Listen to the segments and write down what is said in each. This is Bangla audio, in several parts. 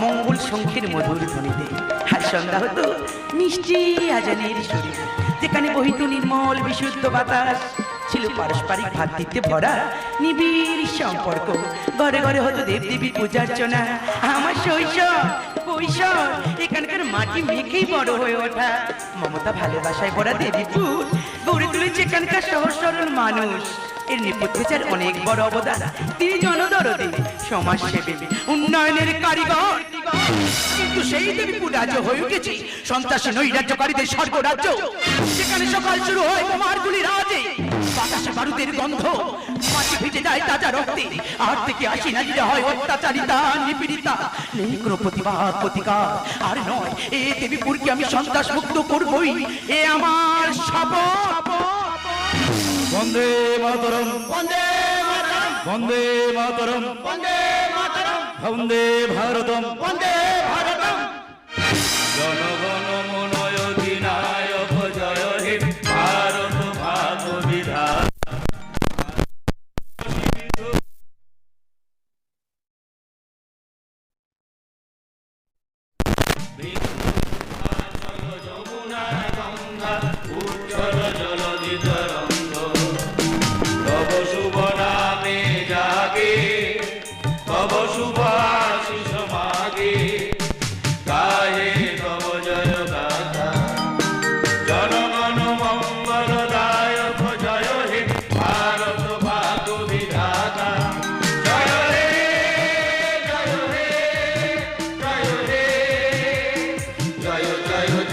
মঙ্গল শঙ্খের মধুর ধ্বনিতে। আর সন্ধ্যা হতো মিষ্টি আজানের সুরে। যেখানে বহিত নির্মল বিশুদ্ধ বাতাস ছিল পারস্পরিক ভাতৃত্বে ভরা নিবিড় সম্পর্ক। ঘরে ঘরে হতো দেবদেবীর পূজার্চনা আমার শৈশব, কৈশোর, এখানকার মাটি মেখেই বড় হয়ে ওঠা। মমতা ভালোবাসায় ভরা দেবীপুর গড়ে তুলেছে এখানকার সহজ সরল মানুষ। এর নেপথ্যে অনেক বড় অবদান। তিনি জনদরদে সমাজসেবী। উন্নয়নের কারিগর। কিন্তু সেই দেবীপুর রাজ্য হয়ে উঠেছে, সন্ত্রাসী নৈরাজ্যকারীদের স্বর্গরাজ্য। সেখানে সকাল শুরু হয় বোমারগুলি রাজে। বাতাসে বারুদের গন্ধ। মাটি ভিজে যায় তাজা রক্তে। আর থেকে আসি নারীরা হয় অত্যাচারিতা, নিপীড়িতা। নেই কোনো প্রতিবাদ, প্রতিকার। আর নয়, এ দেবীপুরকে আমি সন্ত্রাস মুক্ত করবই। এ আমার শপথ। বন্দে মাতরম। বন্দে মাতরম। বন্দে মাতরম। বন্দে মাতরম। বন্দে ভারতম। বন্দে জনগণ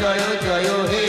જયો જયો હે